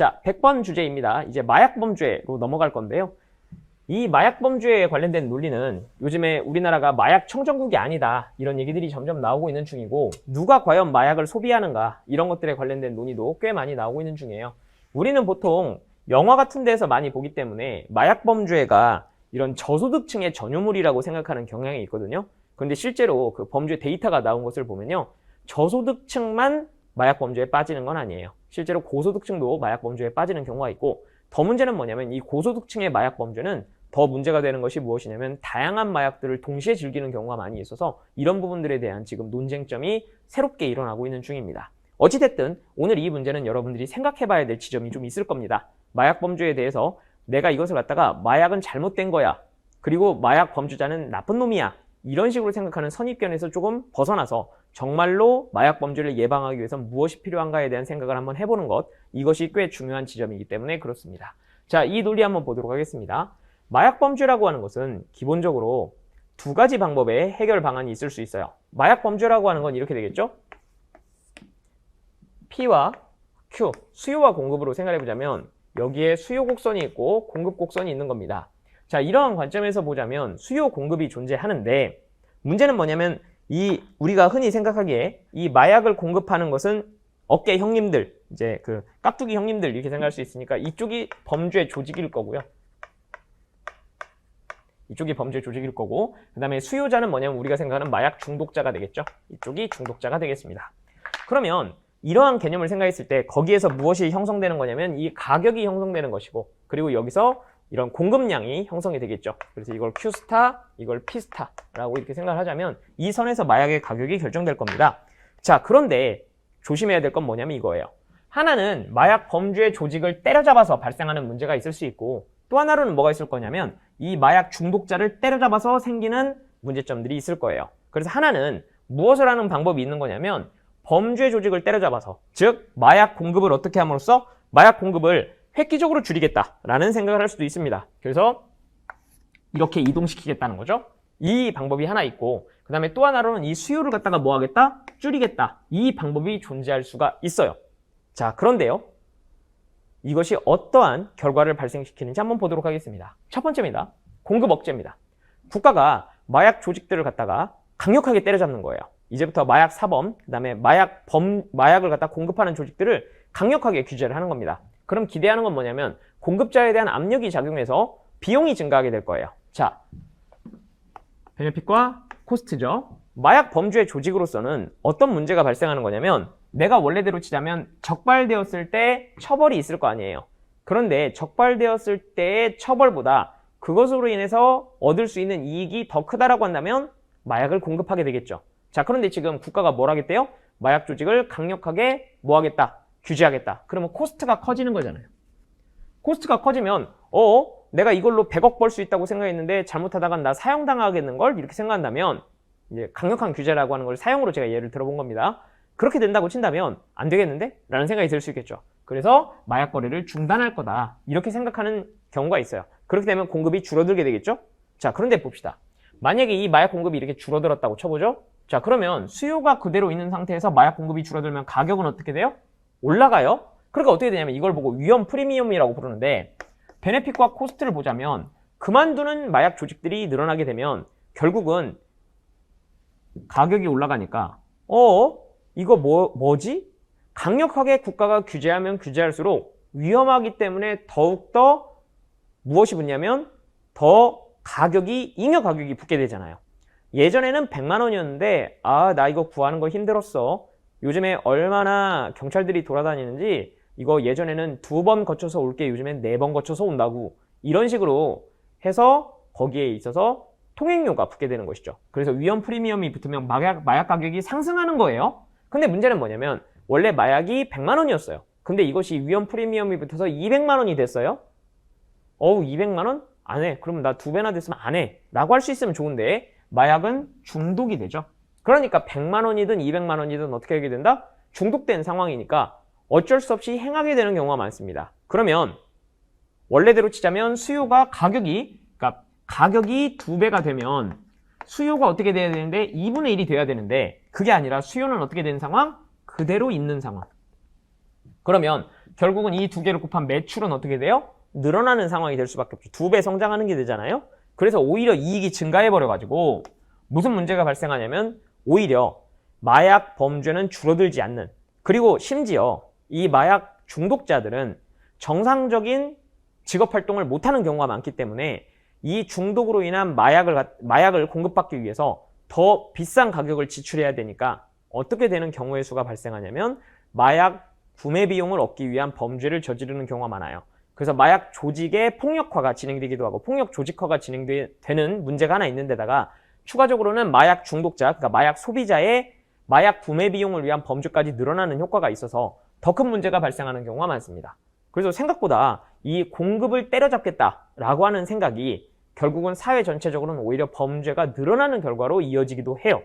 자, 100번 주제입니다. 이제 마약범죄로 넘어갈 건데요. 이 마약범죄에 관련된 논리는 요즘에 우리나라가 마약 청정국이 아니다. 이런 얘기들이 점점 나오고 있는 중이고, 누가 과연 마약을 소비하는가, 이런 것들에 관련된 논의도 꽤 많이 나오고 있는 중이에요. 우리는 보통 영화 같은 데서 많이 보기 때문에 마약범죄가 이런 저소득층의 전유물이라고 생각하는 경향이 있거든요. 그런데 실제로 그 범죄 데이터가 나온 것을 보면요. 저소득층만 마약 범죄에 빠지는 건 아니에요. 실제로 고소득층도 마약 범죄에 빠지는 경우가 있고 더 문제는 뭐냐면 이 고소득층의 마약 범죄는 더 문제가 되는 것이 무엇이냐면 다양한 마약들을 동시에 즐기는 경우가 많이 있어서 이런 부분들에 대한 지금 논쟁점이 새롭게 일어나고 있는 중입니다. 어찌됐든 오늘 이 문제는 여러분들이 생각해 봐야 될 지점이 좀 있을 겁니다. 마약 범죄에 대해서 내가 이것을 갖다가 마약은 잘못된 거야. 그리고 마약 범죄자는 나쁜 놈이야. 이런 식으로 생각하는 선입견에서 조금 벗어나서 정말로 마약 범죄를 예방하기 위해서 무엇이 필요한가에 대한 생각을 한번 해보는 것 이것이 꽤 중요한 지점이기 때문에 그렇습니다. 자, 이 논리 한번 보도록 하겠습니다. 마약 범죄라고 하는 것은 기본적으로 두 가지 방법의 해결 방안이 있을 수 있어요. 마약 범죄라고 하는 건 이렇게 되겠죠? P와 Q, 수요와 공급으로 생각해 보자면 여기에 수요 곡선이 있고 공급 곡선이 있는 겁니다. 자, 이러한 관점에서 보자면 수요 공급이 존재하는데 문제는 뭐냐면 이 우리가 흔히 생각하기에 이 마약을 공급하는 것은 어깨 형님들, 이제 그 깍두기 형님들 이렇게 생각할 수 있으니까 이쪽이 범죄 조직일 거고요. 이쪽이 범죄 조직일 거고 그 다음에 수요자는 뭐냐면 우리가 생각하는 마약 중독자가 되겠죠. 이쪽이 중독자가 되겠습니다. 그러면 이러한 개념을 생각했을 때 거기에서 무엇이 형성되는 거냐면 이 가격이 형성되는 것이고 그리고 여기서 이런 공급량이 형성이 되겠죠. 그래서 이걸 Q스타, 이걸 P스타라고 이렇게 생각을 하자면 이 선에서 마약의 가격이 결정될 겁니다. 자, 그런데 조심해야 될 건 뭐냐면 이거예요. 하나는 마약 범죄 조직을 때려잡아서 발생하는 문제가 있을 수 있고 또 하나로는 뭐가 있을 거냐면 이 마약 중독자를 때려잡아서 생기는 문제점들이 있을 거예요. 그래서 하나는 무엇을 하는 방법이 있는 거냐면 범죄 조직을 때려잡아서 즉 마약 공급을 어떻게 함으로써 마약 공급을 획기적으로 줄이겠다라는 생각을 할 수도 있습니다. 그래서 이렇게 이동시키겠다는 거죠. 이 방법이 하나 있고 그 다음에 또 하나로는 이 수요를 갖다가 뭐 하겠다? 줄이겠다. 이 방법이 존재할 수가 있어요. 자 그런데요. 이것이 어떠한 결과를 발생시키는지 한번 보도록 하겠습니다. 첫 번째입니다. 공급 억제입니다. 국가가 마약 조직들을 갖다가 강력하게 때려잡는 거예요. 이제부터 마약 사범, 그 다음에 마약 범, 마약을 갖다 공급하는 조직들을 강력하게 규제를 하는 겁니다. 그럼 기대하는 건 뭐냐면 공급자에 대한 압력이 작용해서 비용이 증가하게 될 거예요. 자, 베네핏과 코스트죠. 마약 범죄 조직으로서는 어떤 문제가 발생하는 거냐면 내가 원래대로 치자면 적발되었을 때 처벌이 있을 거 아니에요. 그런데 적발되었을 때의 처벌보다 그것으로 인해서 얻을 수 있는 이익이 더 크다라고 한다면 마약을 공급하게 되겠죠. 자, 그런데 지금 국가가 뭘 하겠대요? 마약 조직을 강력하게 뭐 하겠다? 규제하겠다. 그러면 코스트가 커지는 거잖아요. 코스트가 커지면 어? 내가 이걸로 100억 벌 수 있다고 생각했는데 잘못하다간 나 사형당하겠는 걸 이렇게 생각한다면 이제 강력한 규제라고 하는 걸 사형으로 제가 예를 들어본 겁니다. 그렇게 된다고 친다면 안 되겠는데? 라는 생각이 들 수 있겠죠. 그래서 마약 거래를 중단할 거다. 이렇게 생각하는 경우가 있어요. 그렇게 되면 공급이 줄어들게 되겠죠? 자, 그런데 봅시다. 만약에 이 마약 공급이 이렇게 줄어들었다고 쳐보죠? 자, 그러면 수요가 그대로 있는 상태에서 마약 공급이 줄어들면 가격은 어떻게 돼요? 올라가요? 그러니까 어떻게 되냐면 이걸 보고 위험 프리미엄이라고 부르는데 베네핏과 코스트를 보자면 그만두는 마약 조직들이 늘어나게 되면 결국은 가격이 올라가니까 어? 이거 뭐, 뭐지? 강력하게 국가가 규제하면 규제할수록 위험하기 때문에 더욱더 무엇이 붙냐면 더 가격이, 잉여 가격이 붙게 되잖아요. 예전에는 100만 원이었는데 아, 나 이거 구하는 거 힘들었어. 요즘에 얼마나 경찰들이 돌아다니는지 이거 예전에는 두 번 거쳐서 올게 요즘엔 네 번 거쳐서 온다고 이런 식으로 해서 거기에 있어서 통행료가 붙게 되는 것이죠. 그래서 위험 프리미엄이 붙으면 마약, 마약 가격이 상승하는 거예요. 근데 문제는 뭐냐면 원래 마약이 100만 원이었어요. 근데 이것이 위험 프리미엄이 붙어서 200만 원이 됐어요. 어우 200만 원? 안 해. 그러면 나 두 배나 됐으면 안 해. 라고 할 수 있으면 좋은데 마약은 중독이 되죠. 그러니까 100만 원이든 200만 원이든 어떻게 하게 된다? 중독된 상황이니까 어쩔 수 없이 행하게 되는 경우가 많습니다. 그러면 원래대로 치자면 수요가 가격이 그러니까 가격이 두 배가 되면 수요가 어떻게 돼야 되는데 2분의 1이 돼야 되는데 그게 아니라 수요는 어떻게 되는 상황? 그대로 있는 상황. 그러면 결국은 이 두 개를 곱한 매출은 어떻게 돼요? 늘어나는 상황이 될 수밖에 없죠. 두 배 성장하는 게 되잖아요. 그래서 오히려 이익이 증가해 버려 가지고 무슨 문제가 발생하냐면 오히려 마약 범죄는 줄어들지 않는 그리고 심지어 이 마약 중독자들은 정상적인 직업 활동을 못하는 경우가 많기 때문에 이 중독으로 인한 마약을 가- 마약을 공급받기 위해서 더 비싼 가격을 지출해야 되니까 어떻게 되는 경우의 수가 발생하냐면 마약 구매 비용을 얻기 위한 범죄를 저지르는 경우가 많아요. 그래서 마약 조직의 폭력화가 진행되기도 하고 폭력 조직화가 진행되는 문제가 하나 있는 데다가 추가적으로는 마약 중독자, 그러니까 마약 소비자의 마약 구매 비용을 위한 범죄까지 늘어나는 효과가 있어서 더 큰 문제가 발생하는 경우가 많습니다. 그래서 생각보다 이 공급을 때려잡겠다라고 하는 생각이 결국은 사회 전체적으로는 오히려 범죄가 늘어나는 결과로 이어지기도 해요.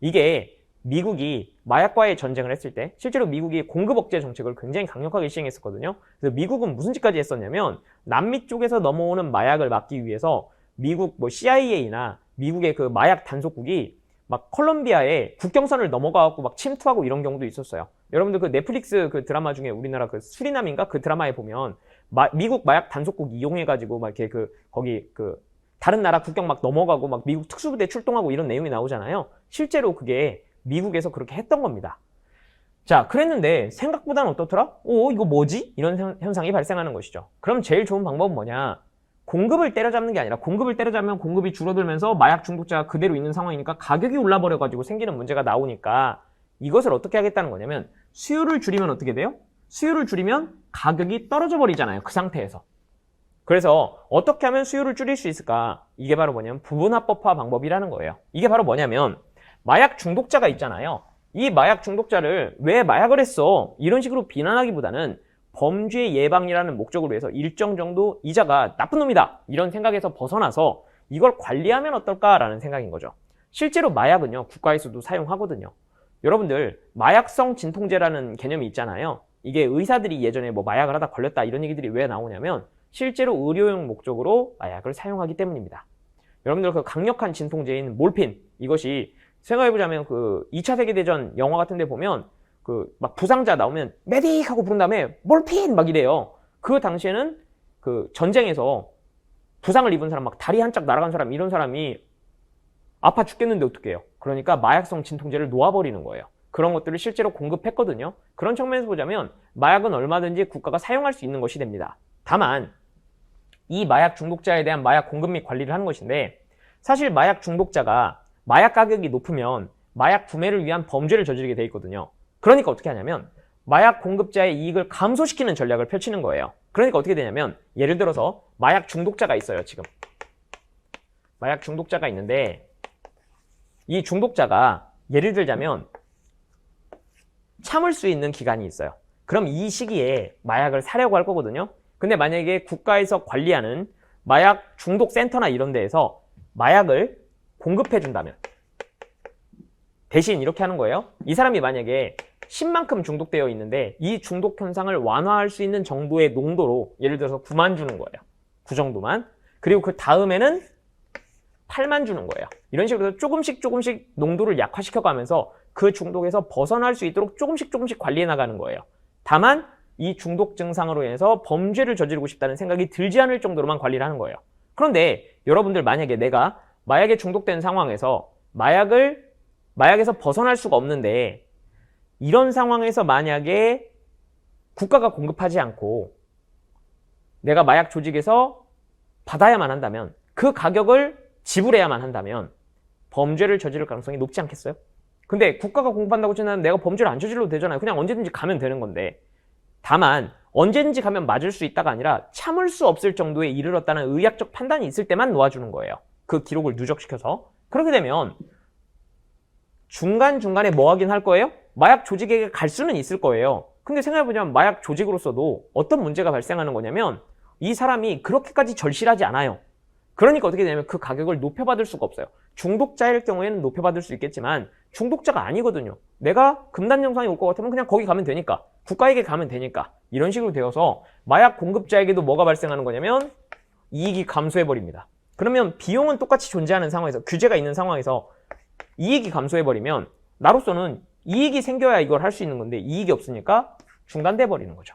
이게 미국이 마약과의 전쟁을 했을 때 실제로 미국이 공급 억제 정책을 굉장히 강력하게 시행했었거든요. 그래서 미국은 무슨 짓까지 했었냐면 남미 쪽에서 넘어오는 마약을 막기 위해서 미국 뭐 CIA나 미국의 그 마약 단속국이 막 콜롬비아에 국경선을 넘어가갖고 막 침투하고 이런 경우도 있었어요. 여러분들 그 넷플릭스 그 드라마 중에 우리나라 그 수리남인가 그 드라마에 보면 마- 미국 마약 단속국 이용해가지고 막 이렇게 그 거기 그 다른 나라 국경 막 넘어가고 막 미국 특수부대 출동하고 이런 내용이 나오잖아요. 실제로 그게 미국에서 그렇게 했던 겁니다. 자, 그랬는데 생각보다는 어떻더라? 오, 이거 뭐지? 이런 현- 현상이 발생하는 것이죠. 그럼 제일 좋은 방법은 뭐냐? 공급을 때려잡는 게 아니라 공급을 때려잡으면 공급이 줄어들면서 마약 중독자가 그대로 있는 상황이니까 가격이 올라버려가지고 생기는 문제가 나오니까 이것을 어떻게 하겠다는 거냐면 수요를 줄이면 어떻게 돼요? 수요를 줄이면 가격이 떨어져 버리잖아요. 그 상태에서. 그래서 어떻게 하면 수요를 줄일 수 있을까? 이게 바로 뭐냐면 부분합법화 방법이라는 거예요. 이게 바로 뭐냐면 마약 중독자가 있잖아요. 이 마약 중독자를 왜 마약을 했어? 이런 식으로 비난하기보다는 범죄 예방이라는 목적으로 해서 일정 정도 이자가 나쁜 놈이다. 이런 생각에서 벗어나서 이걸 관리하면 어떨까라는 생각인 거죠. 실제로 마약은요, 국가에서도 사용하거든요. 여러분들, 마약성 진통제라는 개념이 있잖아요. 이게 의사들이 예전에 뭐 마약을 하다 걸렸다 이런 얘기들이 왜 나오냐면 실제로 의료용 목적으로 마약을 사용하기 때문입니다. 여러분들 그 강력한 진통제인 몰핀 이것이 생각해보자면 그 2차 세계대전 영화 같은 데 보면 그 막 부상자 나오면 메딕 하고 부른 다음에 몰핀 막 이래요. 그 당시에는 그 전쟁에서 부상을 입은 사람 막 다리 한짝 날아간 사람 이런 사람이 아파 죽겠는데 어떡해요. 그러니까 마약성 진통제를 놓아버리는 거예요. 그런 것들을 실제로 공급했거든요. 그런 측면에서 보자면 마약은 얼마든지 국가가 사용할 수 있는 것이 됩니다. 다만 이 마약 중독자에 대한 마약 공급 및 관리를 하는 것인데 사실 마약 중독자가 마약 가격이 높으면 마약 구매를 위한 범죄를 저지르게 돼 있거든요. 그러니까 어떻게 하냐면 마약 공급자의 이익을 감소시키는 전략을 펼치는 거예요. 그러니까 어떻게 되냐면 예를 들어서 마약 중독자가 있어요, 지금. 마약 중독자가 있는데 이 중독자가 예를 들자면 참을 수 있는 기간이 있어요. 그럼 이 시기에 마약을 사려고 할 거거든요. 근데 만약에 국가에서 관리하는 마약 중독 센터나 이런 데에서 마약을 공급해 준다면 대신 이렇게 하는 거예요. 이 사람이 만약에 10만큼 중독되어 있는데 이 중독 현상을 완화할 수 있는 정도의 농도로 예를 들어서 9만 주는 거예요. 그 정도만. 그리고 그 다음에는 8만 주는 거예요. 이런 식으로 조금씩 조금씩 농도를 약화시켜 가면서 그 중독에서 벗어날 수 있도록 조금씩 조금씩 관리해 나가는 거예요. 다만 이 중독 증상으로 인해서 범죄를 저지르고 싶다는 생각이 들지 않을 정도로만 관리를 하는 거예요. 그런데 여러분들 만약에 내가 마약에 중독된 상황에서 마약을 마약에서 벗어날 수가 없는데 이런 상황에서 만약에 국가가 공급하지 않고 내가 마약 조직에서 받아야만 한다면 그 가격을 지불해야만 한다면 범죄를 저지를 가능성이 높지 않겠어요? 근데 국가가 공급한다고 치면 내가 범죄를 안 저질러도 되잖아요. 그냥 언제든지 가면 되는 건데. 다만 언제든지 가면 맞을 수 있다가 아니라 참을 수 없을 정도에 이르렀다는 의학적 판단이 있을 때만 놓아주는 거예요. 그 기록을 누적시켜서. 그렇게 되면 중간중간에 뭐 하긴 할 거예요? 마약 조직에게 갈 수는 있을 거예요. 근데 생각해보자면 마약 조직으로서도 어떤 문제가 발생하는 거냐면 이 사람이 그렇게까지 절실하지 않아요. 그러니까 어떻게 되냐면 그 가격을 높여받을 수가 없어요. 중독자일 경우에는 높여받을 수 있겠지만 중독자가 아니거든요. 내가 금단 영상이 올 것 같으면 그냥 거기 가면 되니까 국가에게 가면 되니까 이런 식으로 되어서 마약 공급자에게도 뭐가 발생하는 거냐면 이익이 감소해 버립니다. 그러면 비용은 똑같이 존재하는 상황에서 규제가 있는 상황에서 이익이 감소해 버리면 나로서는 이익이 생겨야 이걸 할 수 있는 건데 이익이 없으니까 중단돼 버리는 거죠.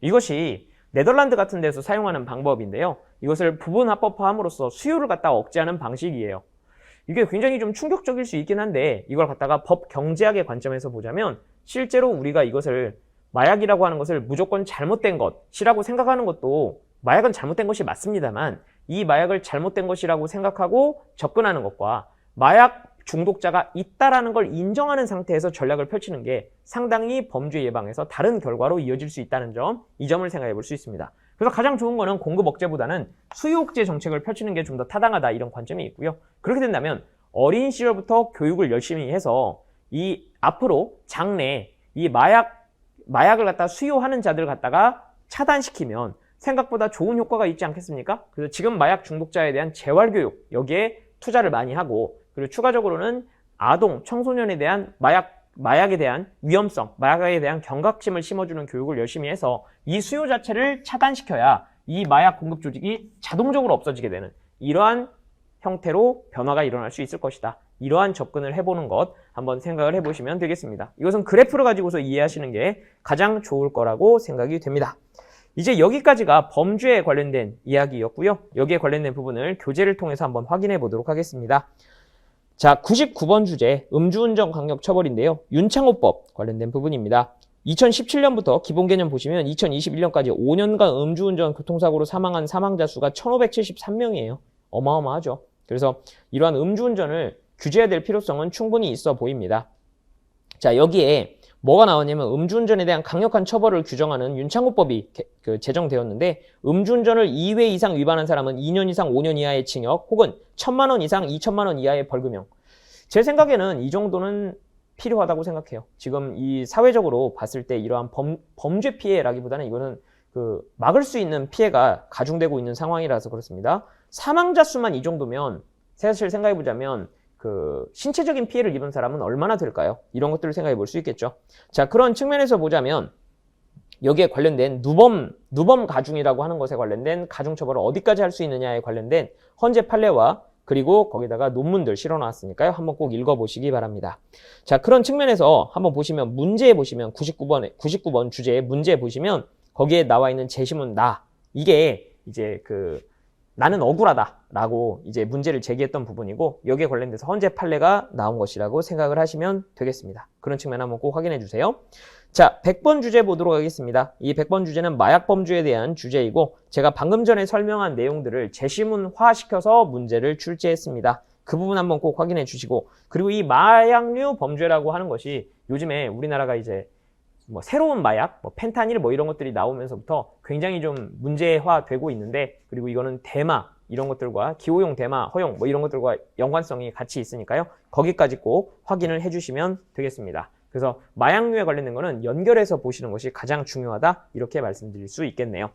이것이 네덜란드 같은 데서 사용하는 방법인데요. 이것을 부분 합법화함으로써 수요를 갖다 억제하는 방식이에요. 이게 굉장히 좀 충격적일 수 있긴 한데 이걸 갖다가 법 경제학의 관점에서 보자면 실제로 우리가 이것을 마약이라고 하는 것을 무조건 잘못된 것이라고 생각하는 것도 마약은 잘못된 것이 맞습니다만 이 마약을 잘못된 것이라고 생각하고 접근하는 것과 마약 중독자가 있다라는 걸 인정하는 상태에서 전략을 펼치는 게 상당히 범죄 예방에서 다른 결과로 이어질 수 있다는 점, 이 점을 생각해 볼 수 있습니다. 그래서 가장 좋은 거는 공급 억제보다는 수요 억제 정책을 펼치는 게 좀 더 타당하다 이런 관점이 있고요. 그렇게 된다면 어린 시절부터 교육을 열심히 해서 이 앞으로 장래 이 마약 마약을 갖다 수요하는 자들을 갖다가 차단시키면 생각보다 좋은 효과가 있지 않겠습니까? 그래서 지금 마약 중독자에 대한 재활 교육 여기에 투자를 많이 하고 그리고 추가적으로는 아동, 청소년에 대한 마약 마약에 대한 위험성, 마약에 대한 경각심을 심어주는 교육을 열심히 해서 이 수요 자체를 차단시켜야 이 마약 공급 조직이 자동적으로 없어지게 되는 이러한 형태로 변화가 일어날 수 있을 것이다. 이러한 접근을 해보는 것 한번 생각을 해보시면 되겠습니다. 이것은 그래프를 가지고서 이해하시는 게 가장 좋을 거라고 생각이 됩니다. 이제 여기까지가 범죄에 관련된 이야기였고요. 여기에 관련된 부분을 교재를 통해서 한번 확인해 보도록 하겠습니다. 자, 99번 주제 음주운전 강력 처벌인데요. 윤창호법 관련된 부분입니다. 2017년부터 기본 개념 보시면 2021년까지 5년간 음주운전 교통사고로 사망한 사망자 수가 1573명이에요. 어마어마하죠. 그래서 이러한 음주운전을 규제해야 될 필요성은 충분히 있어 보입니다. 자, 여기에 뭐가 나왔냐면 음주운전에 대한 강력한 처벌을 규정하는 윤창호법이 개- 그 제정되었는데 음주운전을 2회 이상 위반한 사람은 2년 이상 5년 이하의 징역 혹은 1 천만 원 이상 2천만 원 이하의 벌금형. 제 생각에는 이 정도는 필요하다고 생각해요. 지금 이 사회적으로 봤을 때 이러한 범, 범죄 피해라기보다는 이거는 그 막을 수 있는 피해가 가중되고 있는 상황이라서 그렇습니다. 사망자 수만 이 정도면 사실 생각해 보자면 그 신체적인 피해를 입은 사람은 얼마나 될까요? 이런 것들을 생각해 볼 수 있겠죠. 자, 그런 측면에서 보자면 여기에 관련된 누범 누범 가중이라고 하는 것에 관련된 가중 처벌을 어디까지 할 수 있느냐에 관련된 헌재 판례와 그리고 거기다가 논문들 실어 놨으니까요. 한번 꼭 읽어 보시기 바랍니다. 자, 그런 측면에서 한번 보시면 문제에 보시면 99번에 99번 주제에 문제 보시면 거기에 나와 있는 제시문 나 이게 이제 그 나는 억울하다라고 이제 문제를 제기했던 부분이고 여기에 관련돼서 헌재 판례가 나온 것이라고 생각을 하시면 되겠습니다. 그런 측면 한번 꼭 확인해 주세요. 자, 100번 주제 보도록 하겠습니다. 이 100번 주제는 마약 범죄에 대한 주제이고 제가 방금 전에 설명한 내용들을 제시문화시켜서 문제를 출제했습니다. 그 부분 한번 꼭 확인해 주시고 그리고 이 마약류 범죄라고 하는 것이 요즘에 우리나라가 이제 뭐 새로운 마약, 뭐 펜타닐 뭐 이런 것들이 나오면서부터 굉장히 좀 문제화되고 있는데 그리고 이거는 대마 이런 것들과 기호용 대마 허용 뭐 이런 것들과 연관성이 같이 있으니까요. 거기까지 꼭 확인을 해 주시면 되겠습니다. 그래서 마약류에 관련된 거는 연결해서 보시는 것이 가장 중요하다 이렇게 말씀드릴 수 있겠네요.